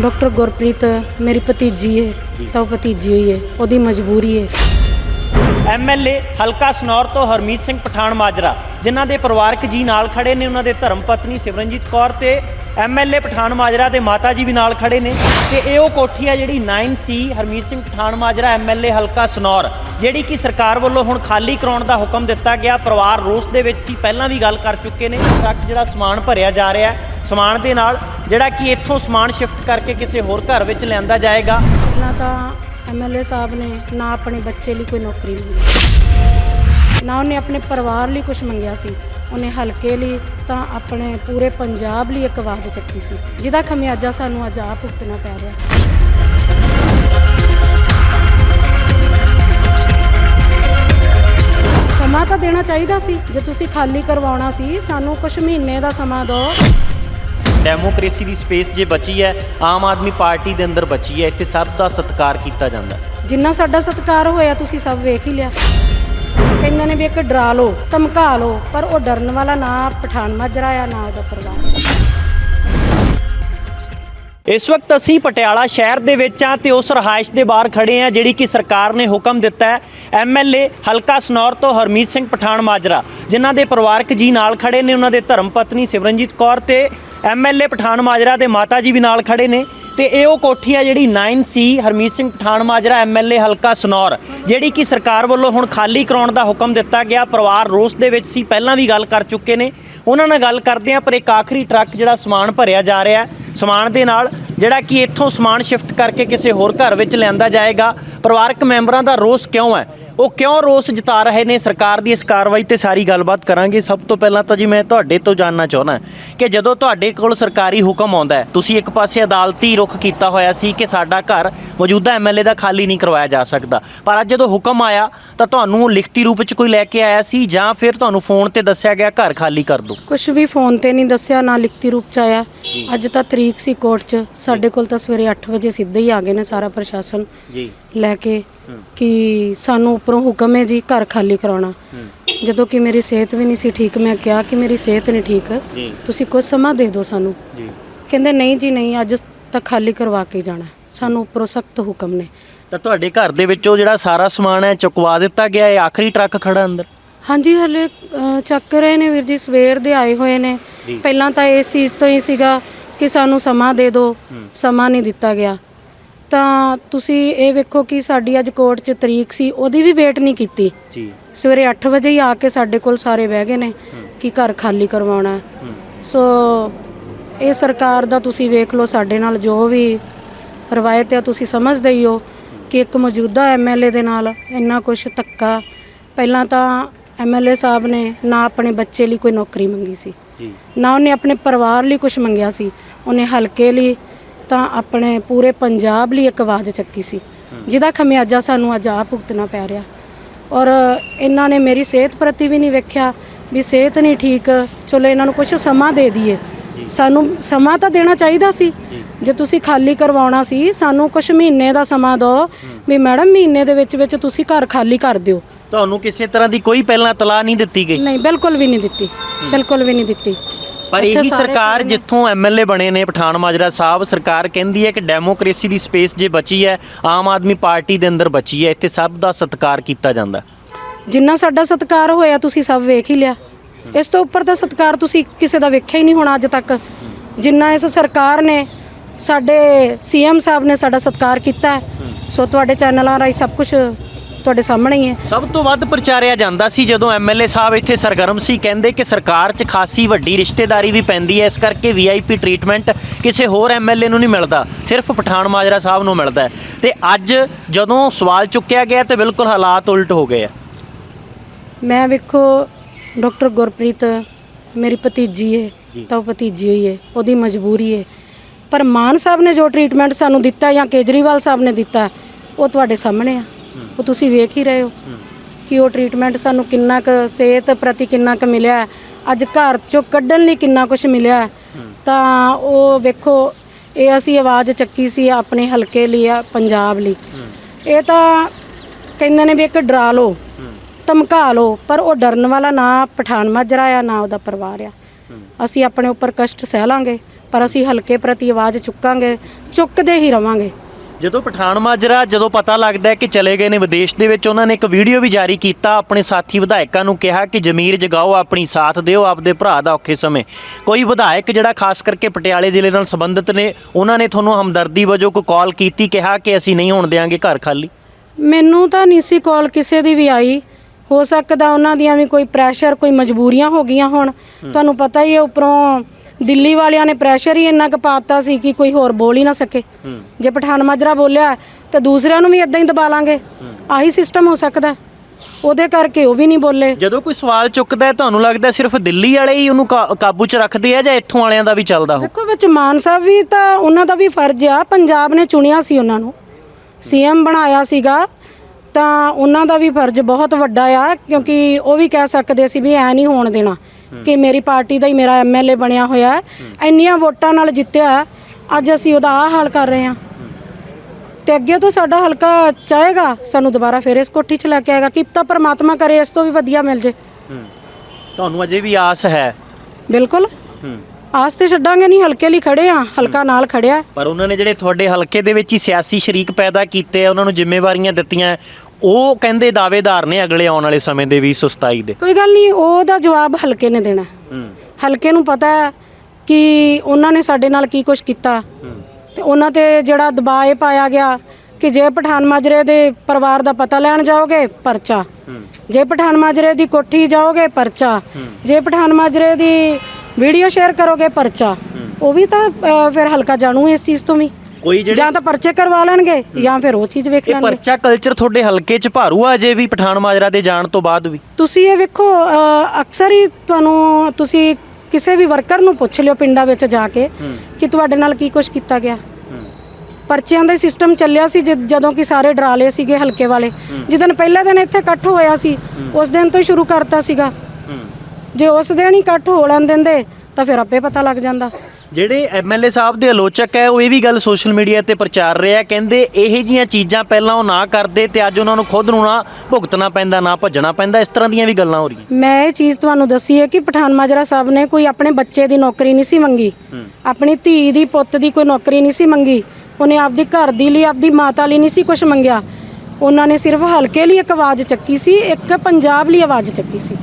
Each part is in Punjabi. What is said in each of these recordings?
ਡਾਕਟਰ ਗੁਰਪ੍ਰੀਤ ਮੇਰੀ ਭਤੀਜੀ ਹੈ ਤਾਂ ਉਹ ਭਤੀਜੀ ਹੋਈ ਹੈ ਉਹਦੀ ਮਜਬੂਰੀ ਹੈ ਐਮਐਲਏ ਹਲਕਾ ਸਨੌਰ ਤੋਂ ਹਰਮੀਤ ਸਿੰਘ ਪਠਾਨ ਮਾਜਰਾ ਜਿਨ੍ਹਾਂ ਦੇ ਪਰਿਵਾਰਕ ਜੀ ਨਾਲ ਖੜੇ ਨੇ ਉਹਨਾਂ ਦੇ ਧਰਮ ਪਤਨੀ ਸਿਮਰਨਜੀਤ ਕੌਰ ਤੇ ਐਮਐਲਏ ਪਠਾਨ ਮਾਜਰਾ ਦੇ ਮਾਤਾ ਜੀ ਵੀ ਨਾਲ ਖੜੇ ਨੇ ਤੇ ਇਹ ਉਹ ਕੋਠੀ ਆ ਜਿਹੜੀ 9C ਹਰਮੀਤ ਸਿੰਘ ਪਠਾਨ ਮਾਜਰਾ ਐਮਐਲਏ ਹਲਕਾ ਸਨੌਰ, ਜਿਹੜੀ ਕਿ ਸਰਕਾਰ ਵੱਲੋਂ ਹੁਣ ਖਾਲੀ ਕਰਾਉਣ ਦਾ ਹੁਕਮ ਦਿੱਤਾ ਗਿਆ। ਪਰਿਵਾਰ ਰੋਸ ਦੇ ਵਿੱਚ ਸੀ, ਪਹਿਲਾਂ ਵੀ ਗੱਲ ਕਰ ਚੁੱਕੇ ਨੇ। ਟਰੱਕ ਜਿਹੜਾ ਸਮਾਨ ਭਰਿਆ ਜਾ ਰਿਹਾ ਸਮਾਨ ਦੇ ਨਾਲ ਜਿਹੜਾ ਕਿ ਇੱਥੋਂ ਸਮਾਨ ਸ਼ਿਫਟ ਕਰਕੇ ਕਿਸੇ ਹੋਰ ਘਰ ਵਿੱਚ ਲਿਆਂਦਾ ਜਾਏਗਾ। ਪਹਿਲਾਂ ਤਾਂ ਐਮਐਲਏ ਸਾਹਿਬ ਨੇ ਨਾ ਆਪਣੇ ਬੱਚੇ ਲਈ ਕੋਈ ਨੌਕਰੀ ਮੰਗੀ, ਨਾ ਉਹਨੇ ਆਪਣੇ ਪਰਿਵਾਰ ਲਈ ਕੁਝ ਮੰਗਿਆ ਸੀ। ਉਹਨੇ ਹਲਕੇ ਲਈ ਤਾਂ ਆਪਣੇ ਪੂਰੇ ਪੰਜਾਬ ਲਈ ਇੱਕ ਆਵਾਜ਼ ਚੱਕੀ ਸੀ ਜਿਹਦਾ ਖਮਿਆਜਾ ਸਾਨੂੰ ਅੱਜ ਆ ਭੁਗਤਣਾ ਪੈ ਰਿਹਾ। ਸਮਾਂ ਤਾਂ ਦੇਣਾ ਚਾਹੀਦਾ ਸੀ ਜੇ ਤੁਸੀਂ ਖਾਲੀ ਕਰਵਾਉਣਾ ਸੀ ਸਾਨੂੰ ਕੁਝ ਮਹੀਨੇ ਦਾ ਸਮਾਂ ਦਿਓ। ਡੈਮੋਕ੍ਰੇਸੀ ਦੀ ਸਪੇਸ ਜੇ ਬਚੀ ਹੈ ਆਮ ਆਦਮੀ ਪਾਰਟੀ ਦੇ ਅੰਦਰ ਬਚੀ ਹੈ ਇੱਥੇ ਸਭ ਦਾ ਸਤਿਕਾਰ ਕੀਤਾ ਜਾਂਦਾ। ਜਿੰਨਾ ਸਾਡਾ ਸਤਿਕਾਰ ਹੋਇਆ ਤੁਸੀਂ ਸਭ ਵੇਖ ਹੀ ਲਿਆ। ਕਹਿੰਦੇ ਨੇ ਵੀ ਇੱਕ ਡਰਾ ਲਓ, ਧਮਕਾ ਲਓ, ਪਰ ਉਹ ਡਰਨ ਵਾਲਾ ਨਾ ਪਠਾਨ ਮਾਜਰਾ ਆ ਨਾ ਉਹਦਾ ਪਰਿਵਾਰ। ਇਸ ਵਕਤ ਅਸੀਂ ਪਟਿਆਲਾ ਸ਼ਹਿਰ ਦੇ ਵਿੱਚ ਆ ਤੇ ਉਸ ਰਹਾਇਸ਼ ਦੇ ਬਾਹਰ ਖੜੇ ਆ ਜਿਹੜੀ ਕਿ ਸਰਕਾਰ ਨੇ ਹੁਕਮ ਦਿੱਤਾ ਹੈ। ਐਮਐਲਏ ਹਲਕਾ ਸਨੌਰ ਤੋਂ ਹਰਮੀਤ ਸਿੰਘ ਪਠਾਨ ਮਾਜਰਾ, ਜਿਨ੍ਹਾਂ ਦੇ ਪਰਿਵਾਰਕ ਜੀ ਨਾਲ ਖੜੇ ਨੇ, ਉਹਨਾਂ ਦੇ ਧਰਮ ਪਤਨੀ ਸਿਮਰਨਜੀਤ ਕੌਰ ਤੇ ਐਮਐਲਏ ਪਠਾਨ ਮਾਜਰਾ ਦੇ ਮਾਤਾ ਜੀ ਵੀ ਨਾਲ ਖੜੇ ਨੇ। ਤੇ ਇਹ ਉਹ ਕੋਠੀ ਆ ਜਿਹੜੀ 9C ਹਰਮੀਤ ਸਿੰਘ ਪਠਾਨ ਮਾਜਰਾ ਐਮਐਲਏ ਹਲਕਾ ਸਨੌਰ, ਜਿਹੜੀ ਕਿ ਸਰਕਾਰ ਵੱਲੋਂ ਹੁਣ ਖਾਲੀ ਕਰਾਉਣ ਦਾ ਹੁਕਮ ਦਿੱਤਾ ਗਿਆ। ਪਰਿਵਾਰ ਰੋਸ ਦੇ ਵਿੱਚ ਸੀ, ਪਹਿਲਾਂ ਵੀ ਗੱਲ ਕਰ ਚੁੱਕੇ ਨੇ। ਉਹਨਾਂ ਨਾਲ ਗੱਲ ਕਰਦੇ ਆ ਪਰ ਇੱਕ ਆਖਰੀ ਟਰੱਕ ਜਿਹੜਾ ਸਮਾਨ ਭਰਿਆ ਜਾ ਰਿਹਾ ਸਮਾਨ ਦੇ ਨਾਲ ਜਿਹੜਾ ਕਿ ਇੱਥੋਂ ਸਮਾਨ ਸ਼ਿਫਟ ਕਰਕੇ ਕਿਸੇ ਹੋਰ ਘਰ ਵਿੱਚ ਲਿਆਂਦਾ ਜਾਏਗਾ। ਪਰਿਵਾਰਕ ਮੈਂਬਰਾਂ ਦਾ ਰੋਸ ਕਿਉਂ ਹੈ? ਉਹ ਕਿਉਂ ਰੋਸ ਜਤਾ ਰਹੇ ਨੇ? ਸਰਕਾਰ ਦੀ ਇਸ ਕਾਰਵਾਈ ਤੇ ਸਾਰੀ ਗੱਲਬਾਤ ਕਰਾਂਗੇ। ਸਭ ਤੋਂ ਪਹਿਲਾਂ ਤਾਂ ਜੀ ਮੈਂ ਤੁਹਾਡੇ ਤੋਂ ਜਾਨਣਾ ਚਾਹੁੰਦਾ ਕਿ ਜਦੋਂ ਤੁਹਾਡੇ ਕੋਲ ਸਰਕਾਰੀ ਹੁਕਮ ਆਉਂਦਾ ਹੈ ਤੁਸੀਂ ਇੱਕ ਪਾਸੇ ਅਦਾਲਤੀ ਰੁਖ ਕੀਤਾ ਹੋਇਆ ਸੀ ਕਿ ਸਾਡਾ ਘਰ ਮੌਜੂਦਾ ਐਮਐਲਏ ਦਾ ਖਾਲੀ ਨਹੀਂ ਕਰਵਾਇਆ ਜਾ ਸਕਦਾ। ਪਰ ਅੱਜ ਜਦੋਂ ਹੁਕਮ ਆਇਆ ਤਾਂ ਤੁਹਾਨੂੰ ਲਿਖਤੀ ਰੂਪ ਵਿੱਚ ਕੋਈ ਲੈ ਕੇ ਆਇਆ ਸੀ ਜਾਂ ਫਿਰ ਤੁਹਾਨੂੰ ਫੋਨ ਤੇ ਦੱਸਿਆ ਗਿਆ ਘਰ ਖਾਲੀ ਕਰ ਦਿਓ? ਕੁਝ ਵੀ ਫੋਨ ਤੇ ਨਹੀਂ ਦੱਸਿਆ ਨਾ ਲਿਖਤੀ ਰੂਪ ਚ ਆਇਆ। ਅੱਜ ਤਾਂ ਤਰੀਕ ਸੀ ਕੋਰਟ 'ਚ। ਸਾਡੇ ਕੋਲ ਤਾਂ ਸਵੇਰੇ 8 ਵਜੇ ਸਿੱਧੇ ਹੀ ਆ ਗਏ ਨੇ ਸਾਰਾ ਪ੍ਰਸ਼ਾਸਨ। ਜੀ। ਲੈ ਕੇ ਕਿ ਸਾਨੂੰ ਉੱਪਰੋਂ ਹੁਕਮ ਹੈ ਜੀ ਘਰ ਖਾਲੀ ਕਰਾਉਣਾ। ਜਦੋਂ ਕਿ ਮੇਰੀ ਸਿਹਤ ਵੀ ਨਹੀਂ ਸੀ ਠੀਕ ਮੈਂ ਕਿਹਾ ਕਿ ਮੇਰੀ ਸਿਹਤ ਨਹੀਂ ਠੀਕ। ਤੁਸੀਂ ਕੁਝ ਸਮਾਂ ਦੇ ਦਿਓ ਸਾਨੂੰ। ਕਹਿੰਦੇ ਨਹੀਂ ਜੀ ਨਹੀਂ ਅੱਜ ਤੱਕ ਖਾਲੀ ਕਰਵਾ ਕੇ ਜਾਣਾ ਸਾਨੂੰ ਉੱਪਰੋਂ ਸਖਤ ਹੁਕਮ ਨੇ। ਤਾਂ ਤੁਹਾਡੇ ਘਰ ਦੇ ਵਿੱਚੋਂ ਜਿਹੜਾ ਸਾਰਾ ਸਮਾਨ ਹੈ ਚੁਕਵਾ ਦਿੱਤਾ ਗਿਆ ਹੈ? ਆਖਰੀ ਟਰੱਕ ਖੜਾ ਅੰਦਰ? ਹਾਂਜੀ ਹਲੇ ਚੱਕ ਰਹੇ ਨੇ ਵੀਰ ਜੀ ਸਵੇਰ ਦੇ ਆਏ ਹੋਏ ਨੇ। ਪਹਿਲਾਂ ਤਾਂ ਇਸ ਚੀਜ਼ ਤੋਂ ਹੀ ਸੀਗਾ ਕਿ ਸਾਨੂੰ ਸਮਾਂ ਦੇ ਦਿਓ। ਸਮਾਂ ਨਹੀਂ ਦਿੱਤਾ ਗਿਆ। ਤਾਂ ਤੁਸੀਂ ਇਹ ਵੇਖੋ ਕਿ ਸਾਡੀ ਅੱਜ ਕੋਰਟ 'ਚ ਤਰੀਕ ਸੀ ਉਹਦੀ ਵੀ ਵੇਟ ਨਹੀਂ ਕੀਤੀ। ਜੀ। ਸਵੇਰੇ 8 ਵਜੇ ਹੀ ਆ ਕੇ ਸਾਡੇ ਕੋਲ ਸਾਰੇ ਬਹਿ ਗਏ ਨੇ ਕਿ ਘਰ ਖਾਲੀ ਕਰਵਾਉਣਾ। ਹੈ। ਸੋ ਇਹ ਸਰਕਾਰ ਦਾ ਤੁਸੀਂ ਵੇਖ ਲਓ ਸਾਡੇ ਨਾਲ ਜੋ ਵੀ ਰਵਾਇਤ ਹੈ ਤੁਸੀਂ ਸਮਝਦੇ ਹੀ ਹੋ ਕਿ ਇੱਕ ਮੌਜੂਦਾ ਐਮਐਲਏ ਦੇ ਨਾਲ ਇੰਨਾ ਕੁਝ ਧੱਕਾ। ਪਹਿਲਾਂ ਤਾਂ ਐਮਐਲਏ ਸਾਹਿਬ ਨੇ ਨਾ ਆਪਣੇ ਬੱਚੇ ਲਈ ਕੋਈ ਨੌਕਰੀ ਮੰਗੀ ਸੀ। ਜੀ। ਨਾ ਉਹਨੇ ਆਪਣੇ ਪਰਿਵਾਰ ਲਈ ਕੁਝ ਮੰਗਿਆ ਸੀ। ਉਹਨੇ ਹਲਕੇ ਲਈ ਤਾਂ ਆਪਣੇ ਪੂਰੇ ਪੰਜਾਬ ਲਈ ਇੱਕ ਆਵਾਜ਼ ਚੱਕੀ ਸੀ। ਜਿਹਦਾ ਖਮਿਆਜਾ ਸਾਨੂੰ ਅੱਜ ਆ ਭੁਗਤਣਾ ਪੈ ਰਿਹਾ। ਔਰ ਇਹਨਾਂ ਨੇ ਮੇਰੀ ਸਿਹਤ ਪ੍ਰਤੀ ਵੀ ਨਹੀਂ ਵੇਖਿਆ ਵੀ ਸਿਹਤ ਨਹੀਂ ਠੀਕ ਚਲੋ ਇਹਨਾਂ ਨੂੰ ਕੁਝ ਸਮਾਂ ਦੇ ਦਈਏ। ਸਾਨੂੰ ਸਮਾਂ ਤਾਂ ਦੇਣਾ ਚਾਹੀਦਾ ਸੀ। ਜੇ। ਤੁਸੀਂ ਖਾਲੀ ਕਰਵਾਉਣਾ ਸੀ ਸਾਨੂੰ ਕੁਝ ਮਹੀਨੇ ਦਾ ਸਮਾਂ ਦਿਓ ਵੀ ਮੈਡਮ ਮਹੀਨੇ ਦੇ ਵਿੱਚ ਵਿੱਚ ਤੁਸੀਂ ਘਰ ਖਾਲੀ ਕਰ ਦਿਓ। ਤੁਹਾਨੂੰ ਕਿਸੇ ਤਰ੍ਹਾਂ ਦੀ ਕੋਈ ਪਹਿਲਾਂ ਤਲਾਹ ਨਹੀਂ ਦਿੱਤੀ ਗਈ? ਨਹੀਂ ਬਿਲਕੁਲ ਵੀ ਨਹੀਂ ਦਿੱਤੀ। ਬਿਲਕੁਲ ਵੀ ਨਹੀਂ ਦਿੱਤੀ। ਪਰ ਇਹੀ ਸਾਰੇ ਸਰਕਾਰ। ਜਿੱਥੋਂ ਐਮਐਲਏ ਬਣੇ ਨੇ ਪਠਾਨ ਮਾਜਰਾ ਸਾਹਿਬ ਸਰਕਾਰ ਕਹਿੰਦੀ ਹੈ ਕਿ ਡੈਮੋਕ੍ਰੇਸੀ ਦੀ ਸਪੇਸ ਜੇ ਬਚੀ ਹੈ ਆਮ ਆਦਮੀ ਪਾਰਟੀ ਦੇ ਅੰਦਰ ਬਚੀ ਹੈ ਇੱਥੇ ਸਭ ਦਾ ਸਤਿਕਾਰ ਕੀਤਾ ਜਾਂਦਾ ਜਿੰਨਾ ਸਾਡਾ ਸਤਿਕਾਰ ਹੋਇਆ ਤੁਸੀਂ ਸਭ ਵੇਖ ਹੀ ਲਿਆ ਇਸ ਤੋਂ ਉੱਪਰ ਤਾਂ ਸਤਿਕਾਰ ਤੁਸੀਂ ਕਿਸੇ ਦਾ ਵੇਖਿਆ ਹੀ ਨਹੀਂ ਹੋਣਾ ਅੱਜ ਤੱਕ ਜਿੰਨਾ ਇਸ ਸਰਕਾਰ ਨੇ ਸਾਡੇ ਸੀਐਮ ਸਾਹਿਬ ਨੇ ਸਾਡਾ ਸਤਿਕਾਰ ਕੀਤਾ। ਸੋ ਤੁਹਾਡੇ ਚੈਨਲਾਂ ਰਾਹੀਂ ਸਭ ਕੁਝ ਤੁਹਾਡੇ ਸਾਹਮਣੇ ਹੀ ਹੈ। ਸਭ ਤੋਂ ਵੱਧ ਪ੍ਰਚਾਰਿਆ ਜਾਂਦਾ ਸੀ ਜਦੋਂ ਐਮਐਲਏ ਸਾਹਿਬ ਇੱਥੇ ਸਰਗਰਮ ਸੀ ਕਹਿੰਦੇ ਕਿ ਸਰਕਾਰ 'ਚ ਖਾਸੀ ਵੱਡੀ ਰਿਸ਼ਤੇਦਾਰੀ ਵੀ ਪੈਂਦੀ ਹੈ ਇਸ ਕਰਕੇ ਵੀਆਈਪੀ ਟ੍ਰੀਟਮੈਂਟ ਕਿਸੇ ਹੋਰ ਐਮਐਲਏ ਨੂੰ ਨਹੀਂ ਮਿਲਦਾ ਸਿਰਫ ਪਠਾਨ ਮਾਜਰਾ ਸਾਹਿਬ ਨੂੰ ਮਿਲਦਾ ਹੈ। ਤੇ ਅੱਜ ਜਦੋਂ ਸਵਾਲ ਚੁੱਕਿਆ ਗਿਆ ਤੇ ਬਿਲਕੁਲ ਹਾਲਾਤ ਉਲਟ ਹੋ ਗਏ ਆ। ਮੈਂ ਵੇਖੋ ਡਾਕਟਰ ਗੁਰਪ੍ਰੀਤ ਮੇਰੀ ਭਤੀਜੀ ਹੈ ਤਾਂ ਉਹ ਭਤੀਜੀ ਹੋਈ ਹੈ ਉਹਦੀ ਮਜਬੂਰੀ ਹੈ। ਪਰ ਮਾਨ ਸਾਹਿਬ ਨੇ ਜੋ ਟ੍ਰੀਟਮੈਂਟ ਸਾਨੂੰ ਦਿੱਤਾ ਜਾਂ ਕੇਜਰੀਵਾਲ ਸਾਹਿਬ ਨੇ ਦਿੱਤਾ ਉਹ ਤੁਹਾਡੇ ਸਾਹਮਣੇ ਆ। ਉਹ ਤੁਸੀਂ ਵੇਖ ਹੀ ਰਹੇ ਹੋ ਕਿ ਉਹ ਟ੍ਰੀਟਮੈਂਟ ਸਾਨੂੰ ਕਿੰਨਾ ਕੁ ਸਿਹਤ ਪ੍ਰਤੀ ਕਿੰਨਾ ਕੁ ਮਿਲਿਆ ਹੈ। ਅੱਜ ਘਰ ਚੋਂ ਕੱਢਣ ਲਈ ਕਿੰਨਾ ਕੁਝ ਮਿਲਿਆ ਹੈ। ਤਾਂ ਉਹ ਵੇਖੋ, ਇਹ ਅਸੀਂ ਆਵਾਜ਼ ਚੱਕੀ ਸੀ ਆਪਣੇ ਹਲਕੇ ਲਈ ਆ ਪੰਜਾਬ ਲਈ ਇਹ ਤਾਂ ਕਹਿੰਦੇ ਨੇ ਵੀ ਇੱਕ ਡਰਾ ਲਓ, ਧਮਕਾ ਲਓ, ਪਰ ਉਹ ਡਰਨ ਵਾਲਾ ਨਾ ਪਠਾਨ ਮਾਜਰਾ ਆ, ਨਾ ਉਹਦਾ ਪਰਿਵਾਰ ਆ ਅਸੀਂ ਆਪਣੇ ਉੱਪਰ ਕਸ਼ਟ ਸਹਿ ਲਾਂਗੇ, ਪਰ ਅਸੀਂ ਹਲਕੇ ਪ੍ਰਤੀ ਆਵਾਜ਼ ਚੁੱਕਾਂਗੇ, ਚੁੱਕਦੇ ਹੀ ਰਵਾਂਗੇ ਜਦੋਂ ਪਠਾਨ ਮਾਜਰਾ ਜਦੋਂ ਪਤਾ ਲੱਗਦਾ ਹੈ ਕਿ ਚਲੇ ਗਏ ਨੇ ਵਿਦੇਸ਼ ਦੇ ਵਿੱਚ ਉਹਨਾਂ ਨੇ ਇੱਕ ਵੀਡੀਓ ਵੀ ਜਾਰੀ ਕੀਤਾ। ਆਪਣੇ ਸਾਥੀ ਵਿਧਾਇਕਾਂ ਨੂੰ ਕਿਹਾ ਕਿ ਜ਼ਮੀਰ ਜਗਾਓ ਆਪਣੀ ਸਾਥ ਦਿਓ ਆਪਦੇ ਭਰਾ ਦਾ ਔਖੇ ਸਮੇਂ। ਕੋਈ ਵਿਧਾਇਕ ਜਿਹੜਾ ਖਾਸ ਕਰਕੇ ਪਟਿਆਲੇ ਜ਼ਿਲ੍ਹੇ ਨਾਲ ਸੰਬੰਧਿਤ ਨੇ ਉਹਨਾਂ ਨੇ ਤੁਹਾਨੂੰ ਹਮਦਰਦੀ ਵਜੋਂ ਕੋਈ ਕਾਲ ਕੀਤੀ ਕਿਹਾ ਕਿ ਅਸੀਂ ਨਹੀਂ ਹੋਣ ਦੇਵਾਂਗੇ ਘਰ ਖਾਲੀ? ਮੈਨੂੰ ਤਾਂ ਨਹੀਂ ਸੀ ਕਾਲ ਕਿਸੇ ਦੀ ਵੀ ਆਈ। ਹੋ ਸਕਦਾ ਉਹਨਾਂ ਦੀਆਂ ਵੀ ਕੋਈ ਪ੍ਰੈਸ਼ਰ ਕੋਈ ਮਜਬੂਰੀਆਂ ਹੋ ਗਈਆਂ ਹੁਣ। ਤੁਹਾਨੂੰ ਪਤਾ ਹੀ ਹੈ ਉੱਪਰੋਂ ਦਿੱਲੀ ਵਾਲਿਆਂ ਨੇ ਪ੍ਰੈਸ਼ਰ ਹੀ ਇੰਨਾ ਕੁ ਪਾਤਾ ਸੀ ਕਿ ਕੋਈ ਹੋਰ ਬੋਲ ਹੀ ਨਾ ਸਕੇ। ਜੇ ਪਠਾਨ ਮਾਜਰਾ ਬੋਲਿਆ ਤੇ ਦੂਸਰਿਆਂ ਨੂੰ ਵੀ ਇਦਾਂ ਹੀ ਦਬਾ ਲਾਂਗੇ। ਆਹੀ ਸਿਸਟਮ ਹੋ ਸਕਦਾ। ਉਹਦੇ ਕਰਕੇ ਉਹ ਵੀ ਨਹੀਂ ਬੋਲੇ। ਜਦੋਂ ਕੋਈ ਸਵਾਲ ਚੁੱਕਦਾ ਹੈ ਤੁਹਾਨੂੰ ਲੱਗਦਾ ਹੈ ਸਿਰਫ ਦਿੱਲੀ ਵਾਲੇ ਹੀ ਉਹਨੂੰ ਕਾ- ਕਾਬੂ 'ਚ ਰੱਖਦੇ ਆ ਜਾਂ ਇੱਥੋਂ ਵਾਲਿਆਂ ਦਾ ਵੀ ਚੱਲਦਾ ਉਹ ਦੇਖੋ ਵਿੱਚ ਮਾਨ ਸਾਹਿਬ ਵੀ ਤਾਂ ਉਹਨਾਂ ਦਾ ਵੀ ਫਰਜ਼ ਆ। ਪੰਜਾਬ ਨੇ ਚੁਣਿਆ ਸੀ ਉਹਨਾਂ ਨੂੰ। ਸੀਐਮ ਬਣਾਇਆ ਸੀਗਾ ਤਾਂ ਉਹਨਾਂ ਦਾ ਵੀ ਫਰਜ਼ ਬਹੁਤ ਵੱਡਾ ਆ ਕਿਉਂਕਿ ਉਹ ਵੀ ਕਹਿ ਸਕਦੇ ਸੀ ਵੀ ਐ ਨਹੀਂ ਹੋਣ ਦੇਣਾ। ਕਿ ਮੇਰੀ ਪਾਰਟੀ ਦਾ ਹੀ ਮੇਰਾ ਐਮਐਲਏ ਬਣਿਆ ਹੋਇਆ ਹੈ। ਇੰਨੀਆਂ ਵੋਟਾਂ ਨਾਲ ਜਿੱਤਿਆ ਅੱਜ ਅਸੀਂ ਉਹਦਾ ਆਹ ਹਾਲ ਕਰ ਰਹੇ ਹਾਂ। ਤੇ ਅੱਗੇ ਤੋਂ ਸਾਡਾ ਹਲਕਾ ਚਾਹੇਗਾ ਸਾਨੂੰ ਦੁਬਾਰਾ ਫੇਰ ਇਸ ਕੋਠੀ 'ਚ ਲੈ ਕੇ ਆਏਗਾ। ਕੀ ਪਤਾ ਪਰਮਾਤਮਾ ਕਰੇ ਇਸ ਤੋਂ ਵੀ ਵਧੀਆ ਮਿਲ ਜੇ। ਤੁਹਾਨੂੰ ਅਜੇ ਵੀ ਆਸ ਹੈ? ਬਿਲਕੁਲ। ਆਸ ਤੇ ਛੱਡਾਂਗੇ ਨਹੀਂ ਹਲਕੇ ਲਈ ਖੜੇ ਆ ਹਲਕਾ ਨਾਲ ਖੜਿਆ। ਪਰ ਉਹਨਾਂ ਨੇ ਜਿਹੜੇ ਤੁਹਾਡੇ ਹਲਕੇ ਦੇ ਵਿੱਚ ਹੀ ਸਿਆਸੀ ਸ਼ਰੀਕ ਪੈਦਾ ਕੀਤੇ ਆ ਉਹਨਾਂ ਨੂੰ ਜ਼ਿੰਮੇਵਾਰੀਆਂ ਦਿੱਤੀਆਂ ਉਹ ਕਹਿੰਦੇ ਦਾਅਵੇਦਾਰ ਨੇ ਅਗਲੇ ਆਉਣ ਵਾਲੇ ਸਮੇਂ ਦੇ ਵੀ ਸੁਸਤਾਈ ਦੇ। ਕੋਈ ਗੱਲ ਨਹੀਂ ਉਹਦਾ ਜਵਾਬ ਹਲਕੇ ਨੇ ਦੇਣਾ। ਹਲਕੇ ਨੂੰ ਪਤਾ ਹੈ ਕਿ ਉਹਨਾਂ ਨੇ ਸਾਡੇ ਨਾਲ ਕੀ ਕੁਝ ਕੀਤਾ। ਤੇ ਉਹਨਾਂ ਤੇ ਜਿਹੜਾ ਦਬਾਅ ਇਹ ਪਾਇਆ ਗਿਆ ਕਿ ਜੇ ਪਠਾਨ ਮਾਜਰੇ ਦੇ ਪਰਿਵਾਰ ਦਾ ਪਤਾ ਲੈਣ ਜਾਓਗੇ ਪਰਚਾ। ਜੇ ਪਠਾਨ ਮਾਜਰੇ ਦੀ ਕੋਠੀ ਜਾਓਗੇ ਪਰਚਾ। ਜੇ ਪਠਾਨ ਮਾਜਰੇ ਦੀ ਵੀਡੀਓ ਸ਼ੇਅਰ ਕਰੋਗੇ ਪਰਚਾ। ਉਹ ਵੀ ਤਾਂ ਫਿਰ ਹਲਕਾ ਜਾਣੂ ਇਸ ਚੀਜ਼ ਤੋਂ ਵੀ। ਕੋਈ ਜਿਹੜੇ ਜਾਂ ਤਾਂ ਪਰਚੇ ਕਰਵਾ ਲੈਣਗੇ ਜਾਂ ਫਿਰ ਉਹ ਚੀਜ਼ ਵੇਖ ਇਹ ਲੈਣਗੇ। ਪਰਚਾ ਕਲਚਰ ਤੁਹਾਡੇ ਹਲਕੇ 'ਚ ਭਾਰੂ ਆ ਅਜੇ ਵੀ ਪਠਾਨ ਮਾਜਰਾ ਦੇ ਜਾਣ ਤੋਂ ਬਾਅਦ ਵੀ? ਤੁਸੀਂ ਇਹ ਵੇਖੋ ਅ, ਅਕਸਰ ਹੀ ਤੁਹਾਨੂੰ ਤੁਸੀਂ ਕਿਸੇ ਵੀ ਵਰਕਰ ਨੂੰ ਪੁੱਛ ਲਿਓ ਪਿੰਡਾਂ ਵਿੱਚ ਜਾ ਕੇ ਕਿ ਤੁਹਾਡੇ ਨਾਲ ਕੀ ਕੁਝ ਕੀਤਾ ਗਿਆ। ਪਰਚਿਆਂ ਦਾ ਸਿਸਟਮ ਚੱਲਿਆ ਸੀ ਜਦ- ਜਦੋਂ ਕਿ ਸਾਰੇ ਡਰਾ ਲਏ ਸੀਗੇ ਹਲਕੇ ਵਾਲੇ। ਜਿੱਦਨ ਪਹਿਲੇ ਦਿਨ ਇੱਥੇ ਇਕੱਠ ਹੋਇਆ ਸੀ ਉਸ ਦਿਨ ਤੋਂ ਹੀ ਸ਼ੁਰੂ ਕਰਤਾ ਸੀਗਾ। ਜੇ ਉਸ ਦਿਨ ਹੀ ਇਕੱਠ ਹੋ ਲੈਣ ਦਿੰਦੇ ਤਾਂ ਫਿਰ ਆਪੇ ਪਤਾ ਲੱਗ ਜਾਂਦਾ। ਜਿਹੜੇ ਐਮਐਲਏ ਸਾਹਿਬ ਦੇ ਆਲੋਚਕ ਹੈ ਉਹ ਇਹ ਵੀ ਗੱਲ ਸੋਸ਼ਲ ਮੀਡੀਆ ਤੇ ਪ੍ਰਚਾਰ ਰਿਹਾ ਕਹਿੰਦੇ ਇਹ ਜੀਆਂ ਚੀਜ਼ਾਂ ਪਹਿਲਾਂ ਉਹ ਨਾ ਕਰਦੇ ਤੇ ਅੱਜ ਉਹਨਾਂ ਨੂੰ ਖੁਦ ਨੂੰ ਨਾ ਭੁਗਤਣਾ ਪੈਂਦਾ ਨਾ ਭੱਜਣਾ ਪੈਂਦਾ ਇਸ ਤਰ੍ਹਾਂ ਦੀਆਂ ਵੀ ਗੱਲਾਂ ਹੋ ਰਹੀਆਂ। ਮੈਂ ਇਹ ਚੀਜ਼ ਤੁਹਾਨੂੰ ਦੱਸੀ ਹੈ ਕਿ ਪਠਾਨ ਮਾਜਰਾ ਸਾਹਿਬ ਨੇ ਕੋਈ ਆਪਣੇ ਬੱਚੇ ਦੀ ਨੌਕਰੀ ਨਹੀਂ ਸੀ ਮੰਗੀ। ਆਪਣੀ ਧੀ ਦੀ ਪੁੱਤ ਦੀ ਕੋਈ ਨੌਕਰੀ ਨਹੀਂ ਸੀ ਮੰਗੀ। ਉਹਨੇ ਆਪਦੀ ਘਰ ਦੀ ਲਈ ਆਪਦੀ ਮਾਤਾ ਲਈ ਨਹੀਂ ਸੀ ਕੁਝ ਮੰਗਿਆ। ਉਹਨਾਂ ਨੇ ਸਿਰਫ ਹਲਕੇ ਲਈ ਇੱਕ ਆਵਾਜ਼ ਚੱਕੀ ਸੀ ਇੱਕ ਪੰਜਾਬ ਲਈ ਆਵਾਜ਼ ਚੱਕੀ ਸੀ।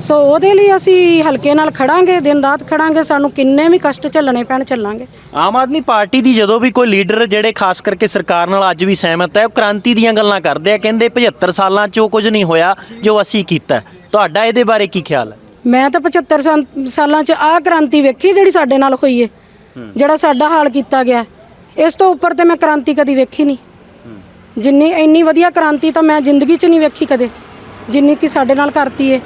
ਸੋ ਉਹਦੇ ਲਈ ਅਸੀਂ ਹਲਕੇ ਨਾਲ ਖੜਾਂਗੇ ਦਿਨ ਰਾਤ ਖੜਾਂਗੇ ਸਾਨੂੰ ਕਿੰਨੇ ਵੀ ਕਸ਼ਟ ਝੱਲਣੇ ਪੈਣ ਚੱਲਾਂਗੇ ਆਮ ਆਦਮੀ ਪਾਰਟੀ ਦੀ ਜਦੋਂ ਵੀ ਕੋਈ ਲੀਡਰ ਜਿਹੜੇ ਖਾਸ ਕਰਕੇ ਸਰਕਾਰ ਨਾਲ ਅੱਜ ਵੀ ਸਹਿਮਤ ਹੈ ਉਹ ਕ੍ਰਾਂਤੀ ਦੀਆਂ ਗੱਲਾਂ ਕਰਦੇ ਆ ਕਹਿੰਦੇ 75 ਸਾਲਾਂ 'ਚ ਉਹ ਕੁਝ ਨਹੀਂ ਹੋਇਆ ਜੋ ਅਸੀਂ ਕੀਤਾ। ਤੁਹਾਡਾ ਇਹਦੇ ਬਾਰੇ ਕੀ ਖਿਆਲ ਹੈ? ਮੈਂ ਤਾਂ 75 ਸਾਲ- ਸਾਲਾਂ 'ਚ ਆਹ ਕ੍ਰਾਂਤੀ ਵੇਖੀ ਜਿਹੜੀ ਸਾਡੇ ਨਾਲ ਹੋਈ ਏ ਜਿਹੜਾ ਸਾਡਾ ਹਾਲ ਕੀਤਾ ਗਿਆ। ਇਸ ਤੋਂ ਉੱਪਰ ਤੇ ਮੈਂ ਕ੍ਰਾਂਤੀ ਕਦੀ ਵੇਖੀ ਨਹੀਂ। ਜਿੰਨੀ ਇੰਨੀ ਵਧੀਆ ਕ੍ਰਾਂਤੀ ਤਾਂ ਮੈਂ ਜ਼ਿੰਦਗੀ 'ਚ ਨਹੀਂ ਵੇਖੀ ਕਦੇ ਜਿੰਨੀ ਕਿ ਸਾਡੇ ਨਾਲ ਕਰਤੀ ਏ।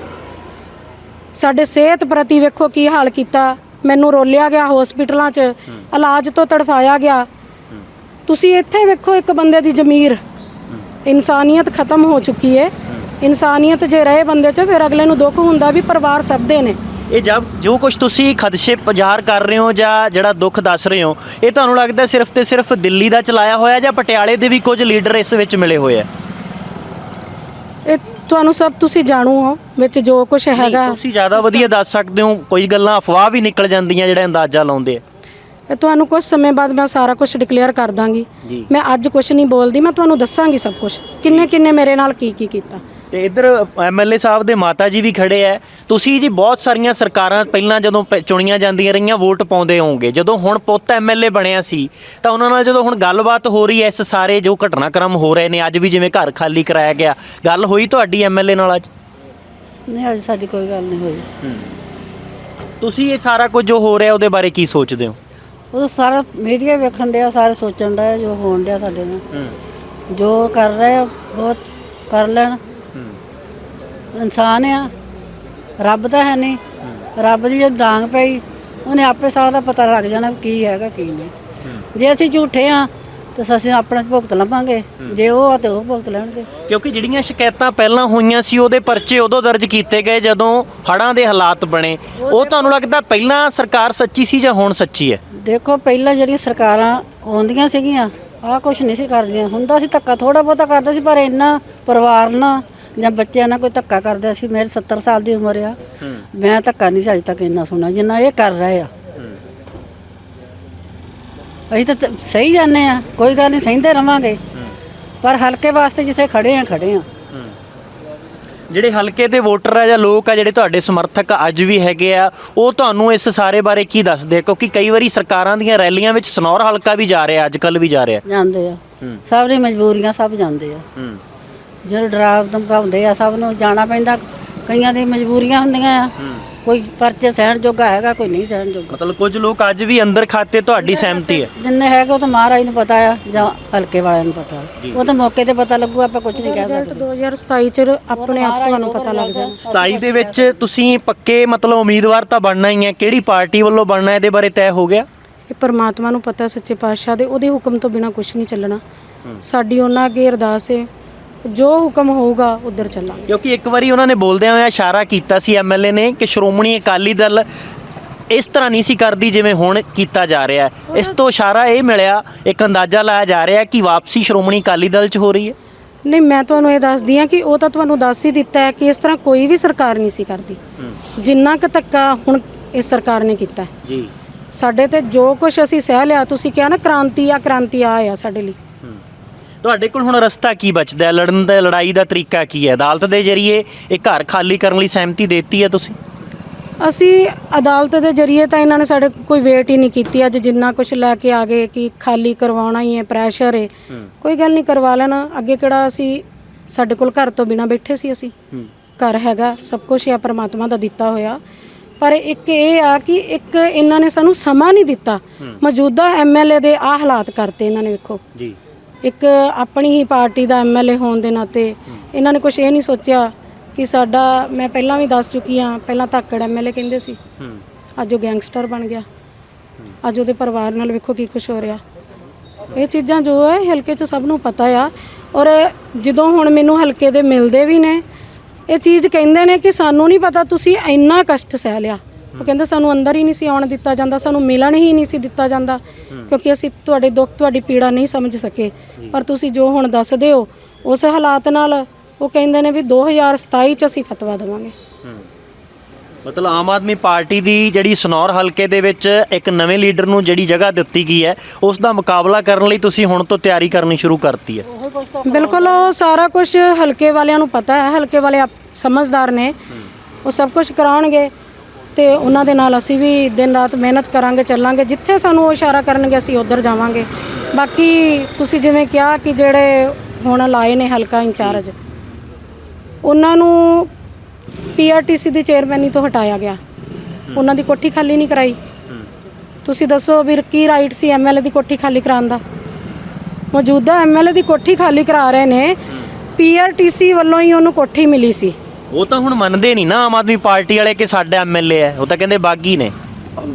ਸਾਡੇ ਸਿਹਤ ਪ੍ਰਤੀ ਵੇਖੋ ਕੀ ਹਾਲ ਕੀਤਾ ਮੈਨੂੰ ਰੋਲਿਆ ਗਿਆ ਹਸਪੀਟਲਾਂ 'ਚ ਇਲਾਜ ਤੋਂ ਤੜਫਾਇਆ ਗਿਆ। ਤੁਸੀਂ ਇੱਥੇ ਵੇਖੋ ਇੱਕ ਬੰਦੇ ਦੀ ਜ਼ਮੀਰ। ਇਨਸਾਨੀਅਤ ਖਤਮ ਹੋ ਚੁੱਕੀ ਏ। ਇਨਸਾਨੀਅਤ ਜੇ ਰਹੇ ਬੰਦੇ 'ਚ ਫਿਰ ਅਗਲੇ ਨੂੰ ਦੁੱਖ ਹੁੰਦਾ ਵੀ ਪਰਿਵਾਰ ਸਭ ਦੇ ਨੇ। ਇਹ ਜਬ ਜੋ ਕੁਝ ਤੁਸੀਂ ਖਦਸ਼ੇ ਜ਼ਾਹਰ ਕਰ ਰਹੇ ਹੋ ਜਾਂ ਜਿਹੜਾ ਦੁੱਖ ਦੱਸ ਰਹੇ ਹੋ ਇਹ ਤੁਹਾਨੂੰ ਲੱਗਦਾ ਸਿਰਫ ਤੇ ਸਿਰਫ ਦਿੱਲੀ ਦਾ ਚਲਾਇਆ ਹੋਇਆ ਜਾਂ ਪਟਿਆਲੇ ਦੇ ਵੀ ਕੁਝ ਲੀਡਰ ਇਸ ਵਿੱਚ ਮਿਲੇ ਹੋਏ ਆ? ਇਹ ਤੁਹਾਨੂੰ ਸਭ ਤੁਸੀਂ ਜਾਣੂ ਹੋ ਵਿੱਚ ਜੋ ਕੁਝ ਹੈਗਾ। ਤੁਸੀਂ ਜ਼ਿਆਦਾ ਵਧੀਆ ਦੱਸ ਸਕਦੇ ਹੋ ਕੋਈ ਗੱਲਾਂ ਅਫਵਾਹ ਵੀ ਨਿਕਲ ਜਾਂਦੀਆਂ ਜਿਹੜਾ ਅੰਦਾਜ਼ਾ ਲਾਉਂਦੇ ਆ। ਇਹ ਤੁਹਾਨੂੰ ਕੁਝ ਸਮੇਂ ਬਾਅਦ ਮੈਂ ਸਾਰਾ ਕੁਝ ਡਿਕਲੇਅਰ ਕਰ ਦਾਂਗੀ। ਮੈਂ ਅੱਜ ਕੁਝ ਨਹੀਂ ਬੋਲਦੀ ਮੈਂ ਤੁਹਾਨੂੰ ਦੱਸਾਂਗੀ ਸਭ ਕੁਝ ਕਿੰਨੇ ਕਿੰਨੇ ਮੇਰੇ ਨਾਲ ਕੀ ਕੀ ਕੀਤਾ। ਤੇ ਇੱਧਰ ਐਮਐਲਏ ਸਾਹਿਬ ਦੇ ਮਾਤਾ ਜੀ ਵੀ ਖੜੇ ਐ। ਤੁਸੀਂ ਜੀ ਬਹੁਤ ਸਾਰੀਆਂ ਸਰਕਾਰਾਂ ਪਹਿਲਾਂ ਜਦੋਂ ਪ- ਚੁਣੀਆਂ ਜਾਂਦੀਆਂ ਰਹੀਆਂ ਵੋਟ ਪਾਉਂਦੇ ਹੋਵੋਗੇ। ਜਦੋਂ ਹੁਣ ਪੁੱਤ ਐਮਐਲਏ ਬਣਿਆ ਸੀ ਤਾਂ ਉਹਨਾਂ ਨਾਲ ਜਦੋਂ ਹੁਣ ਗੱਲਬਾਤ ਹੋ ਰਹੀ ਐ ਇਸ ਸਾਰੇ ਜੋ ਘਟਨਾਕ੍ਰਮ ਹੋ ਰਹੇ ਨੇ ਅੱਜ ਵੀ ਜਿਵੇਂ ਘਰ ਖਾਲੀ ਕਰਾਇਆ ਗਿਆ ਗੱਲ ਹੋਈ ਤੁਹਾਡੀ ਐਮਐਲਏ ਨਾਲ ਅੱਜ? ਨਹੀਂ ਅਜੇ ਸਾਡੀ ਕੋਈ ਗੱਲ ਨਹੀਂ ਹੋਈ। ਤੁਸੀਂ ਇਹ ਸਾਰਾ ਕੁਝ ਜੋ ਹੋ ਰਿਹਾ ਉਹਦੇ ਬਾਰੇ ਕੀ ਸੋਚਦੇ ਹੋ? ਉਹ ਤਾਂ ਸਾਰਾ ਮੀਡੀਆ ਵੇਖਣ ਡਿਆ ਸਾਰੇ ਸੋਚਣ ਡਿਆ ਜੋ ਹੋਣ ਡਿਆ ਸਾਡੇ ਨਾਲ। ਜੋ ਕਰ ਰਹੇ ਆ ਬਹੁਤ ਕਰ ਲੈਣ। ਇਨਸਾਨ ਆ। ਰੱਬ ਤਾਂ ਹੈ ਨਹੀਂ। ਰੱਬ ਦੀ ਜੇ ਡਾਂਗ ਪਈ ਉਹਨੇ ਆਪੇ ਸਾਰਾ ਦਾ ਪਤਾ ਲੱਗ ਜਾਣਾ ਕੀ ਹੈਗਾ ਕੀ ਨਹੀਂ। ਜੇ ਅਸੀਂ ਝੂਠੇ ਆ ਤਾਂ ਅਸੀਂ ਆਪਣਾ ਭੁਗਤ ਲਵਾਂਗੇ ਜੇ ਉਹ ਆ ਤੇ ਉਹ ਭੁਗਤ ਲੈਣਗੇ। ਕਿਉਂਕਿ ਜਿਹੜੀਆਂ ਸ਼ਿਕਾਇਤਾਂ ਪਹਿਲਾਂ ਹੋਈਆਂ ਸੀ ਉਹਦੇ ਪਰਚੇ ਉਦੋਂ ਦਰਜ ਕੀਤੇ ਗਏ ਜਦੋਂ ਹੜ੍ਹਾਂ ਦੇ ਹਾਲਾਤ ਬਣੇ। ਉਹ ਤੁਹਾਨੂੰ ਲੱਗਦਾ ਪਹਿਲਾਂ ਸਰਕਾਰ ਸੱਚੀ ਸੀ ਜਾਂ ਹੁਣ ਸੱਚੀ ਹੈ? ਦੇਖੋ ਪਹਿਲਾਂ ਜਿਹੜੀਆਂ ਸਰਕਾਰਾਂ ਆਉਂਦੀਆਂ ਸੀਗੀਆਂ ਆਹ ਕੁਛ ਨਹੀਂ ਸੀ ਕਰਦੀਆਂ। ਹੁੰਦਾ ਸੀ ਧੱਕਾ ਥੋੜਾ ਬਹੁਤਾ ਕਰਦਾ ਸੀ ਪਰ ਇੰਨਾ ਪਰਿਵਾਰ ਨਾਲ ਜਾਂ ਬੱਚਿਆਂ ਨਾਲ ਕੋਈ ਧੱਕਾ ਕਰਦਾ ਸੀ ਮੇਰੀ 70 ਸਾਲ ਦੀ ਉਮਰ ਆ ਮੈਂ ਧੱਕਾ ਨਹੀਂ ਸੀ ਅਜੇ ਤੱਕ ਇੰਨਾ ਸੁਣਾ ਜਿੰਨਾ ਇਹ ਕਰ ਰਹੇ ਆ। ਅਸੀਂ ਤਾਂ ਤ- ਸਹੀ ਜਾਂਦੇ ਆ ਕੋਈ ਗੱਲ ਨਹੀਂ ਸਹਿੰਦੇ ਰਵਾਂਗੇ। ਪਰ ਹਲਕੇ ਵਾਸਤੇ ਜਿੱਥੇ ਖੜੇ ਆ ਖੜੇ ਆ। ਜਿਹੜੇ ਹਲਕੇ ਦੇ ਵੋਟਰ ਆ ਜਾਂ ਲੋਕ ਆ ਜਿਹੜੇ ਤੁਹਾਡੇ ਸਮਰਥਕ ਅੱਜ ਵੀ ਹੈਗੇ ਆ ਉਹ ਤੁਹਾਨੂੰ ਇਸ ਸਾਰੇ ਬਾਰੇ ਕੀ ਦੱਸਦੇ ਆ? ਕਿਉਂਕਿ ਕਈ ਵਾਰੀ ਸਰਕਾਰਾਂ ਦੀਆਂ ਰੈਲੀਆਂ ਵਿੱਚ ਸਨੌਰ ਹਲਕਾ ਵੀ ਜਾ ਰਿਹਾ ਅੱਜ ਕੱਲ ਵੀ ਜਾ ਰਿਹਾ। ਜਾਂਦੇ ਆ। ਸਭ ਦੀ ਮਜਬੂਰੀਆਂ ਸਭ ਜਾਂਦੇ ਆ। ਹੂੰ। ਜਦੋਂ ਡਰਾਵ ਧਮਕਾਉਂਦੇ ਆ ਸਭ ਨੂੰ ਜਾਣਾ ਪੈਂਦਾ। ਕਈਆਂ ਦੀ ਮਜਬੂਰੀਆਂ ਹੁੰਦੀਆਂ ਆ। ਕੋਈ ਪਰਚੇ ਸਹਿਣ ਜੋਗਾ ਹੈਗਾ ਕੋਈ ਨਹੀਂ ਸਹਿਣ ਜੋਗਾ। ਮਤਲਬ ਕੁਝ ਲੋਕ ਅੱਜ ਵੀ ਅੰਦਰ ਖਾਤੇ ਤੁਹਾਡੀ ਸਹਿਮਤੀ ਹੈ? ਜਿੰਨੇ ਹੈਗੇ ਉਹ ਤਾਂ ਮਹਾਰਾਜ ਨੂੰ ਪਤਾ ਆ ਜਾਂ ਹਲਕੇ ਵਾਲਿਆਂ ਨੂੰ ਪਤਾ। ਉਹ ਤਾਂ ਮੌਕੇ ਤੇ ਪਤਾ ਲੱਗੂ ਆਪਾਂ ਕੁਝ ਨਹੀਂ ਕਹਿ ਸਕਦੇ। 2027 ਚ ਆਪਣੇ ਆਪ ਤੁਹਾਨੂੰ ਪਤਾ ਲੱਗ ਜਾਣਾ। 27 ਦੇ ਵਿੱਚ ਤੁਸੀਂ ਪੱਕੇ ਮਤਲਬ ਉਮੀਦਵਾਰ ਤਾਂ ਬਣਨਾ ਹੀ ਹੈ। ਕਿਹੜੀ ਪਾਰਟੀ ਵੱਲੋਂ ਬਣਨਾ ਇਹਦੇ ਬਾਰੇ ਤੈਅ ਹੋ ਗਿਆ? ਇਹ ਪਰਮਾਤਮਾ ਨੂੰ ਪਤਾ ਸੱਚੇ ਪਾਤਸ਼ਾਹ ਦੇ। ਉਹਦੇ ਹੁਕਮ ਤੋਂ ਬਿਨਾ ਕੁਝ ਨਹੀਂ ਚੱਲਣਾ। ਸਾਡੀ ਉਹਨਾਂ ਅੱਗੇ ਅਰਦਾਸ ਹੈ। ਜੋ ਹੁਕਮ ਹੋਊਗਾ ਉਧਰ ਚੱਲਾਂਗੇ। ਕਿਉਂਕਿ ਇੱਕ ਵਾਰੀ ਉਹਨਾਂ ਨੇ ਬੋਲਦਿਆਂ ਹੋਇਆ ਇਸ਼ਾਰਾ ਕੀਤਾ ਸੀ ਐਮਐਲਏ ਨੇ ਕਿ ਸ਼੍ਰੋਮਣੀ ਅਕਾਲੀ ਦਲ ਇਸ ਤਰ੍ਹਾਂ ਨਹੀਂ ਸੀ ਕਰਦੀ ਜਿਵੇਂ ਹੁਣ ਕੀਤਾ ਜਾ ਰਿਹਾ ਹੈ। ਇਸ ਤੋਂ ਇਸ਼ਾਰਾ ਇਹ ਮਿਲਿਆ ਇੱਕ ਅੰਦਾਜ਼ਾ ਲਾਇਆ ਜਾ ਰਿਹਾ ਕਿ ਵਾਪਸੀ ਸ਼੍ਰੋਮਣੀ ਅਕਾਲੀ ਦਲ 'ਚ ਹੋ ਰਹੀ ਹੈ। ਨਹੀਂ ਮੈਂ ਤੁਹਾਨੂੰ ਇਹ ਦੱਸਦੀ ਆ ਕਿ ਉਹ ਤਾਂ ਤੁਹਾਨੂੰ ਦੱਸ ਹੀ ਦਿੱਤਾ ਹੈ ਕਿ ਇਸ ਤਰ੍ਹਾਂ ਕੋਈ ਵੀ ਸਰਕਾਰ ਨਹੀਂ ਸੀ ਕਰਦੀ। ਜਿੰਨਾ ਕੁ ਧੱਕਾ ਹੁਣ ਇਸ ਸਰਕਾਰ ਨੇ ਕੀਤਾ ਹੈ। ਜੀ। ਸਾਡੇ ਤੇ ਜੋ ਕੁਝ ਅਸੀਂ ਸਹਿ ਲਿਆ ਤੁਸੀਂ ਕਿਹਾ ਨਾ ਕ੍ਰਾਂਤੀ ਆ ਕ੍ਰਾਂਤੀ ਆ ਆ ਸਾਡੇ ਲਈ। ਤੁਹਾਡੇ ਕੋਲ ਹੁਣ ਰਸਤਾ ਕੀ ਬਚਦਾ ਹੈ? ਲੜਨ ਦਾ ਲੜਾਈ ਦਾ ਤਰੀਕਾ ਕੀ ਹੈ? ਅਦਾਲਤ ਦੇ ਜ਼ਰੀਏ ਇਹ ਘਰ ਖਾਲੀ ਕਰਨ ਲਈ ਸਹਿਮਤੀ ਦਿੱਤੀ ਹੈ ਤੁਸੀਂ? ਅਸੀਂ ਅਦਾਲਤ ਦੇ ਜ਼ਰੀਏ ਤਾਂ ਇਹਨਾਂ ਨੇ ਸਾਡੇ ਕੋਈ ਵੇਟ ਹੀ ਨਹੀਂ ਕੀਤੀ। ਅੱਜ ਜਿੰਨਾ ਕੁਝ ਲੈ ਕੇ ਆ ਗਏ ਕਿ ਖਾਲੀ ਕਰਵਾਉਣਾ ਹੀ ਹੈ ਪ੍ਰੈਸ਼ਰ ਹੈ। ਕੋਈ ਗੱਲ ਨਹੀਂ ਕਰਵਾ ਲੈਣਾ। ਅੱਗੇ ਕਿਹੜਾ ਅਸੀਂ ਸਾਡੇ ਕੋਲ ਘਰ ਤੋਂ ਬਿਨਾ ਬੈਠੇ ਸੀ ਅਸੀਂ। ਘਰ ਹੈਗਾ ਸਭ ਕੁਝ ਹੈ ਪ੍ਰਮਾਤਮਾ ਦਾ ਦਿੱਤਾ ਹੋਇਆ। ਪਰ ਇੱਕ ਇਹ ਆ ਕਿ ਇੱਕ ਇਹਨਾਂ ਨੇ ਸਾਨੂੰ ਸਮਾਂ ਨਹੀਂ ਦਿੱਤਾ। ਮੌਜੂਦਾ ਐਮਐਲਏ ਦੇ ਆ ਹਾਲਾਤ ਕਰਤੇ ਇਹਨਾਂ ਨੇ ਵੇਖੋ। ਜੀ। ਇੱਕ ਆਪਣੀ ਹੀ ਪਾਰਟੀ ਦਾ ਐਮਐਲਏ ਹੋਣ ਦੇ ਨਾਤੇ ਇਹਨਾਂ ਨੇ ਕੁਝ ਇਹ ਨਹੀਂ ਸੋਚਿਆ ਕਿ ਸਾਡਾ ਮੈਂ ਪਹਿਲਾਂ ਵੀ ਦੱਸ ਚੁੱਕੀ ਹਾਂ ਪਹਿਲਾਂ ਧਾਕੜ ਐਮਐਲਏ ਕਹਿੰਦੇ ਸੀ। ਅੱਜ ਉਹ ਗੈਂਗਸਟਰ ਬਣ ਗਿਆ। ਅੱਜ ਉਹਦੇ ਪਰਿਵਾਰ ਨਾਲ ਵੇਖੋ ਕੀ ਕੁਝ ਹੋ ਰਿਹਾ। ਇਹ ਚੀਜ਼ਾਂ ਜੋ ਹੈ ਹਲਕੇ 'ਚ ਸਭ ਨੂੰ ਪਤਾ ਆ। ਔਰ ਜਦੋਂ ਹੁਣ ਮੈਨੂੰ ਹਲਕੇ ਦੇ ਮਿਲਦੇ ਵੀ ਨੇ ਇਹ ਚੀਜ਼ ਕਹਿੰਦੇ ਨੇ ਕਿ ਸਾਨੂੰ ਨਹੀਂ ਪਤਾ ਤੁਸੀਂ ਇੰਨਾ ਕਸ਼ਟ ਸਹਿ ਲਿਆ। ਉਹ ਕਹਿੰਦੇ ਸਾਨੂੰ ਅੰਦਰ ਹੀ ਨਹੀਂ ਸੀ ਆਉਣ ਦਿੱਤਾ ਜਾਂਦਾ ਸਾਨੂੰ ਮਿਲਣ ਹੀ ਨਹੀਂ ਸੀ ਦਿੱਤਾ ਜਾਂਦਾ ਕਿਉਂਕਿ ਅਸੀਂ ਤੁਹਾਡੇ ਦੁੱਖ ਤੁਹਾਡੀ ਪੀੜਾ ਨਹੀਂ ਸਮਝ ਸਕੇ। ਪਰ ਤੁਸੀਂ ਜੋ ਹੁਣ ਦੱਸਦੇ ਹੋ ਉਸ ਹਾਲਾਤ ਨਾਲ ਉਹ ਕਹਿੰਦੇ ਨੇ ਵੀ 2027 ਚ ਅਸੀਂ ਫਤਵਾ ਦੇਵਾਂਗੇ। ਮਤਲਬ ਆਮ ਆਦਮੀ ਪਾਰਟੀ ਦੀ ਜਿਹੜੀ ਸਨੌਰ ਹਲਕੇ ਦੇ ਵਿੱਚ ਇੱਕ ਨਵੇਂ ਲੀਡਰ ਨੂੰ ਜਿਹੜੀ ਜਗ੍ਹਾ ਦਿੱਤੀ ਗਈ ਹੈ ਉਸ ਦਾ ਮੁਕਾਬਲਾ ਕਰਨ ਲਈ ਤੁਸੀਂ ਹੁਣ ਤੋਂ ਤਿਆਰੀ ਕਰਨੀ ਸ਼ੁਰੂ ਕਰਤੀ ਹੈ। ਬਿਲਕੁਲ ਉਹ ਸਾਰਾ ਕੁਝ ਹਲਕੇ ਵਾਲਿਆਂ ਨੂੰ ਪਤਾ ਹੈ ਹਲਕੇ ਵਾਲੇ ਸਮਝਦਾਰ ਨੇ। ਉਹ ਸਭ ਕੁਝ ਕਰਾਉਣਗੇ। ਤੇ ਉਹਨਾਂ ਦੇ ਨਾਲ ਅਸੀਂ ਵੀ ਦਿਨ ਰਾਤ ਮਿਹਨਤ ਕਰਾਂਗੇ, ਚੱਲਾਂਗੇ। ਜਿੱਥੇ ਸਾਨੂੰ ਉਹ ਇਸ਼ਾਰਾ ਕਰਨਗੇ, ਅਸੀਂ ਉੱਧਰ ਜਾਵਾਂਗੇ। ਬਾਕੀ ਤੁਸੀਂ ਜਿਵੇਂ ਕਿਹਾ ਕਿ ਜਿਹੜੇ ਹੁਣ ਲਾਏ ਨੇ ਹਲਕਾ ਇੰਚਾਰਜ, ਉਹਨਾਂ ਨੂੰ ਪੀਆਰਟੀਸੀ ਦੀ ਚੇਅਰਮੈਨੀ ਤੋਂ ਹਟਾਇਆ ਗਿਆ। ਉਹਨਾਂ ਦੀ ਕੋਠੀ ਖਾਲੀ ਨਹੀਂ ਕਰਾਈ। ਤੁਸੀਂ ਦੱਸੋ ਵੀ ਕੀ ਰਾਈਟ ਸੀ ਐਮਐਲਏ ਦੀ ਕੋਠੀ ਖਾਲੀ ਕਰਾਉਣ ਦਾ? ਮੌਜੂਦਾ ਐਮਐਲਏ ਦੀ ਕੋਠੀ ਖਾਲੀ ਕਰਾ ਰਹੇ ਨੇ, ਪੀਆਰਟੀਸੀ ਵੱਲੋਂ ਹੀ ਉਹਨੂੰ ਕੋਠੀ ਮਿਲੀ ਸੀ। ਉਹ ਤਾਂ ਹੁਣ ਮੰਨਦੇ ਨਹੀਂ ਨਾ ਆਮ ਆਦਮੀ ਪਾਰਟੀ ਵਾਲੇ ਕਿ ਸਾਡਾ ਐਮਐਲਏ ਹੈ। ਉਹ ਤਾਂ ਕਹਿੰਦੇ ਬਾਗੀ ਨੇ।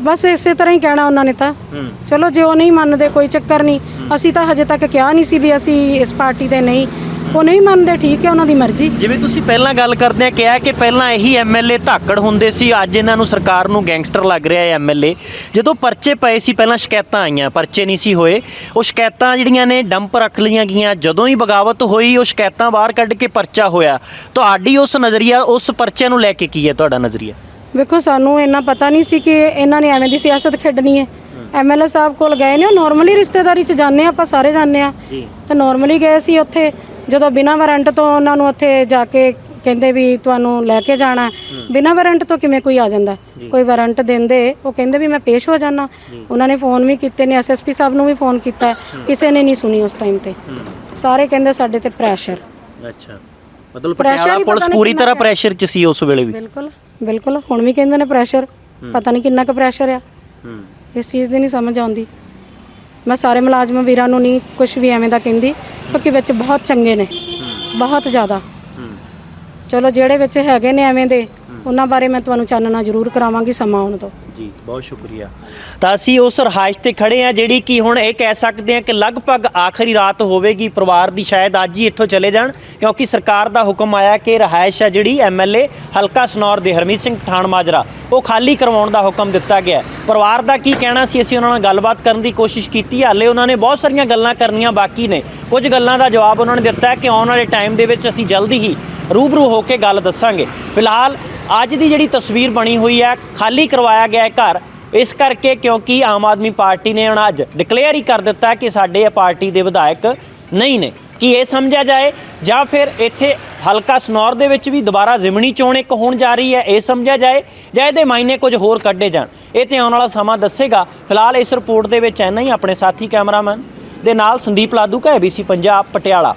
ਬਸ ਇਸੇ ਤਰ੍ਹਾਂ ਹੀ ਕਹਿਣਾ ਉਹਨਾਂ ਨੇ ਤਾਂ। ਚਲੋ ਜੇ ਉਹ ਨਹੀਂ ਮੰਨਦੇ ਕੋਈ ਚੱਕਰ ਨਹੀਂ। ਅਸੀਂ ਤਾਂ ਹਜੇ ਤੱਕ ਕਿਹਾ ਨਹੀਂ ਸੀ ਵੀ ਅਸੀਂ ਇਸ ਪਾਰਟੀ ਦੇ ਨਹੀਂ। ਉਹ ਨਹੀਂ ਮੰਨਦੇ ਠੀਕ ਹੈ ਉਹਨਾਂ ਦੀ ਮਰਜ਼ੀ। ਜਿਵੇਂ ਤੁਸੀਂ ਪਹਿਲਾਂ ਗੱਲ ਕਰਦੇ ਆ ਕਿਹਾ ਕਿ ਪਹਿਲਾਂ ਇਹੀ ਐਮਐਲਏ ਧਾਕੜ ਹੁੰਦੇ ਸੀ ਅੱਜ ਇਹਨਾਂ ਨੂੰ ਸਰਕਾਰ ਨੂੰ ਗੈਂਗਸਟਰ ਲੱਗ ਰਿਹਾ ਹੈ ਐਮਐਲਏ ਜਦੋਂ ਪਰਚੇ ਪਏ ਸੀ ਪਹਿਲਾਂ ਸ਼ਿਕਾਇਤਾਂ ਆਈਆਂ ਪਰਚੇ ਨਹੀਂ ਸੀ ਹੋਏ। ਉਹ ਸ਼ਿਕਾਇਤਾਂ ਜਿਹੜੀਆਂ ਨੇ ਡੰਪ ਰੱਖ ਲਈਆਂ ਗਈਆਂ ਜਦੋਂ ਹੀ ਬਗਾਵਤ ਹੋਈ ਉਹ ਸ਼ਿਕਾਇਤਾਂ ਬਾਹਰ ਕੱਢ ਕੇ ਪਰਚਾ ਹੋਇਆ। ਤੁਹਾਡੀ ਉਸ ਨਜ਼ਰੀਆ ਉਸ ਪਰਚੇ ਨੂੰ ਲੈ ਕੇ ਕੀ ਹੈ ਤੁਹਾਡਾ ਨਜ਼ਰੀਆ? ਵੇਖੋ ਸਾਨੂੰ ਇੰਨਾ ਪਤਾ ਨਹੀਂ ਸੀ ਕਿ ਇਹਨਾਂ ਨੇ ਐਵੇਂ ਦੀ ਸਿਆਸਤ ਖੇਡਣੀ ਹੈ। ਐਮਐਲਏ ਸਾਹਿਬ ਕੋਲ ਗਏ ਨੇ ਉਹ ਨਾਰਮਲੀ ਰਿਸ਼ਤੇਦਾਰੀ ਚ ਜਾਂਦੇ ਆਪਾਂ ਸਾਰੇ ਜਾਂਦੇ ਆ। ਜੀ। ਤਾਂ ਨਾਰਮਲੀ ਗਏ ਸੀ ਉੱਥੇ। ਜਦੋਂ ਬਿਨਾਂ ਵਾਰੰਟ ਤੋਂ ਉਹਨਾਂ ਨੂੰ ਉੱਥੇ ਜਾ ਕੇ ਕਹਿੰਦੇ ਵੀ ਤੁਹਾਨੂੰ ਲੈ ਕੇ ਜਾਣਾ। ਬਿਨਾਂ ਵਾਰੰਟ ਤੋਂ ਕਿਵੇਂ ਕੋਈ ਆ ਜਾਂਦਾ? ਕੋਈ ਵਾਰੰਟ ਦਿੰਦੇ ਉਹ ਕਹਿੰਦੇ ਵੀ ਮੈਂ ਪੇਸ਼ ਹੋ ਜਾਣਾ ਉਹਨਾਂ ਨੇ ਫੋਨ ਵੀ ਕੀਤੇ ਨੇ ਐਸਐਸਪੀ ਸਾਹਿਬ ਨੂੰ ਵੀ ਫੋਨ ਕੀਤਾ। ਕਿਸੇ ਨੇ ਨਹੀਂ ਸੁਣੀ ਉਸ ਟਾਈਮ ਤੇ। ਸਾਰੇ ਕਹਿੰਦੇ ਸਾਡੇ ਤੇ ਪ੍ਰੈਸ਼ਰ ਅੱਛਾ। ਮਤਲਬ ਪਟਿਆਲਾ ਪੁਲਿਸ ਪੂਰੀ ਤਰ੍ਹਾਂ ਪ੍ਰੈਸ਼ਰ 'ਚ ਸੀ ਉਸ ਵੇਲੇ ਵੀ। ਬਿਲਕੁਲ ਬਿਲਕੁਲ। ਹੁਣ ਵੀ ਕਹਿੰਦੇ ਨੇ ਪ੍ਰੈਸ਼ਰ ਪਤਾ ਨਹੀਂ ਕਿੰਨਾ ਕੁ ਪ੍ਰੈਸ਼ਰ ਆ। ਇਸ ਚੀਜ਼ ਦੀ ਨਹੀਂ ਸਮਝ ਆਉਂਦੀ। ਮੈਂ ਸਾਰੇ ਮੁਲਾਜ਼ਮ ਵੀਰਾਂ ਨੂੰ ਨਹੀਂ ਕੁਝ ਵੀ ਐਵੇਂ ਦਾ ਕਹਿੰਦੀ ਕਿਉਂਕਿ ਵਿੱਚ ਬਹੁਤ ਚੰਗੇ ਨੇ ਬਹੁਤ ਜ਼ਿਆਦਾ। ਚਲੋ ਜਿਹੜੇ ਵਿੱਚ ਹੈਗੇ ਨੇ ਐਵੇਂ ਦੇ ਉਹਨਾਂ ਬਾਰੇ ਮੈਂ ਤੁਹਾਨੂੰ ਚਾਨਣਾ ਜ਼ਰੂਰ ਕਰਾਵਾਂਗੀ ਸਮਾਂ ਆਉਣ ਤੋਂ। ਜੀ, ਬਹੁਤ ਸ਼ੁਕਰੀਆ। ਤਾਂ ਅਸੀਂ ਉਸ ਰਹਾਇਸ਼ ਤੇ ਖੜੇ ਆ ਜਿਹੜੀ ਕਿ ਹੁਣ ਇਹ ਕਹਿ ਸਕਦੇ ਆ ਕਿ ਲਗਭਗ ਆਖਰੀ ਰਾਤ ਹੋਵੇਗੀ। ਪਰਿਵਾਰ ਦੀ ਸ਼ਾਇਦ ਅੱਜ ਹੀ ਇੱਥੋਂ ਚਲੇ ਜਾਣ, ਕਿਉਂਕਿ ਸਰਕਾਰ ਦਾ ਹੁਕਮ ਆਇਆ ਕਿ ਰਹਾਇਸ਼ ਹੈ ਜਿਹੜੀ ਐਮਐਲਏ ਹਲਕਾ ਸਨੌਰ ਦੇ ਹਰਮੀਤ ਸਿੰਘ ਪਠਾਨ ਮਾਜਰਾ, ਉਹ ਖਾਲੀ ਕਰਵਾਉਣ ਦਾ ਹੁਕਮ ਦਿੱਤਾ ਗਿਆ ਪਰਿਵਾਰ ਦਾ ਕੀ ਕਹਿਣਾ ਸੀ? ਅਸੀਂ ਉਹਨਾਂ ਨਾਲ ਗੱਲਬਾਤ ਕਰਨ ਦੀ ਕੋਸ਼ਿਸ਼ ਕੀਤੀ। ਹਾਲੇ ਉਹਨਾਂ ਨੇ ਬਹੁਤ ਸਾਰੀਆਂ ਗੱਲਾਂ ਕਰਨੀਆਂ ਬਾਕੀ ਨੇ। ਕੁਝ ਗੱਲਾਂ ਦਾ ਜਵਾਬ ਉਹਨਾਂ ਨੇ ਦਿੱਤਾ ਹੈ ਕਿ ਆਉਣ ਵਾਲੇ ਟਾਈਮ ਦੇ ਵਿੱਚ ਅਸੀਂ ਜਲਦੀ ਹੀ ਰੂਬਰੂ ਹੋ ਕੇ ਗੱਲ ਦੱਸਾਂਗੇ। ਫਿਲਹਾਲ ਅੱਜ ਦੀ ਜਿਹੜੀ ਤਸਵੀਰ ਬਣੀ ਹੋਈ ਹੈ, ਖਾਲੀ ਕਰਵਾਇਆ ਗਿਆ ਹੈ ਘਰ। ਇਸ ਕਰਕੇ ਕਿਉਂਕਿ ਆਮ ਆਦਮੀ ਪਾਰਟੀ ਨੇ ਹੁਣ ਅੱਜ ਡਿਕਲੇਅਰ ਹੀ ਕਰ ਦਿੱਤਾ ਕਿ ਸਾਡੇ ਇਹ ਪਾਰਟੀ ਦੇ ਵਿਧਾਇਕ ਨਹੀਂ ਨੇ। ਕੀ ਇਹ ਸਮਝਿਆ ਜਾਏ ਜਾਂ ਫਿਰ ਇੱਥੇ ਹਲਕਾ ਸਨੌਰ ਦੇ ਵਿੱਚ ਵੀ ਦੁਬਾਰਾ ਜ਼ਿਮਣੀ ਚੋਣ ਇੱਕ ਹੋਣ ਜਾ ਰਹੀ ਹੈ, ਇਹ ਸਮਝਿਆ ਜਾਏ ਜਾਂ ਇਹਦੇ ਮਾਇਨੇ ਕੁਝ ਹੋਰ ਕੱਢੇ ਜਾਣ। ਇਹ ਤੇ ਆਉਣ ਵਾਲਾ ਸਮਾਂ ਦੱਸੇਗਾ। ਫਿਲਹਾਲ ਇਸ ਰਿਪੋਰਟ ਦੇ ਵਿੱਚ ਐਨਾ ਹੀ, ਆਪਣੇ ਸਾਥੀ ਕੈਮਰਾਮੈਨ ਦੇ ਨਾਲ ਸੰਦੀਪ ਲਾਦੂ ਕਾ ABC ਪੰਜਾਬ, ਪਟਿਆਲਾ।